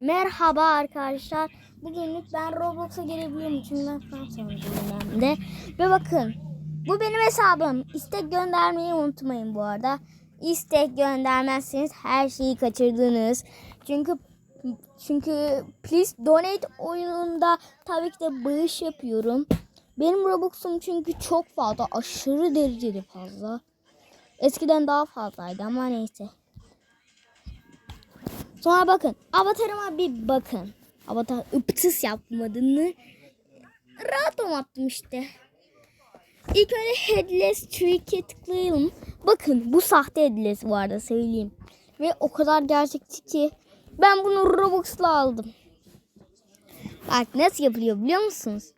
Merhaba arkadaşlar. Bugünlük ben Roblox'a girebiliyorum çünkü ben Fransa'dayım de. Ve bakın bu benim hesabım. İstek göndermeyi unutmayın bu arada. İstek göndermezseniz her şeyi kaçırdınız. Çünkü çünkü please donate oyununda tabii ki de bağış yapıyorum. Benim Robux'um çünkü çok fazla, aşırı derecede fazla. Eskiden daha fazlaydı ama neyse. Sonra bakın. Avatarıma bir bakın. Avatar ıptıs yapmadığını rahat attım işte. İlk önce Headless Trick'e tıklayalım. Bakın bu sahte Headless bu arada söyleyeyim. Ve o kadar gerçekçi ki ben bunu Robux'la aldım. Bak nasıl yapılıyor biliyor musunuz?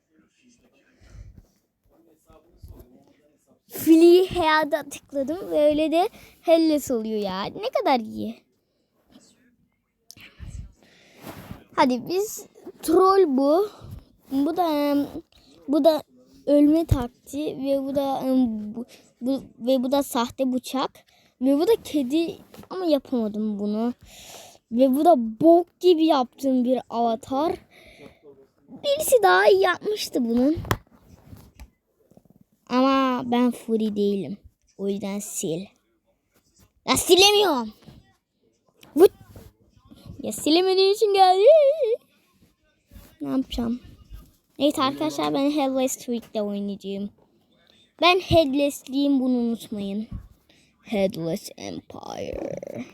Free Hair'da tıkladım ve öyle de Headless oluyor ya. Ne kadar iyi. Hadi biz troll bu. Bu da bu da ölme taktiği ve bu da em, bu, bu ve bu da sahte bıçak ve bu da kedi ama yapamadım bunu. Ve bu da bok gibi yaptığım bir avatar. Birisi daha iyi yapmıştı bunun. Ama ben Fury değilim. O yüzden sil. Ya silemiyorum. Ya silemediğim için geldi. Ne yapacağım? Evet arkadaşlar ben Headless Street'te oynayacağım. Ben Headless'liyim bunu unutmayın. Headless Empire.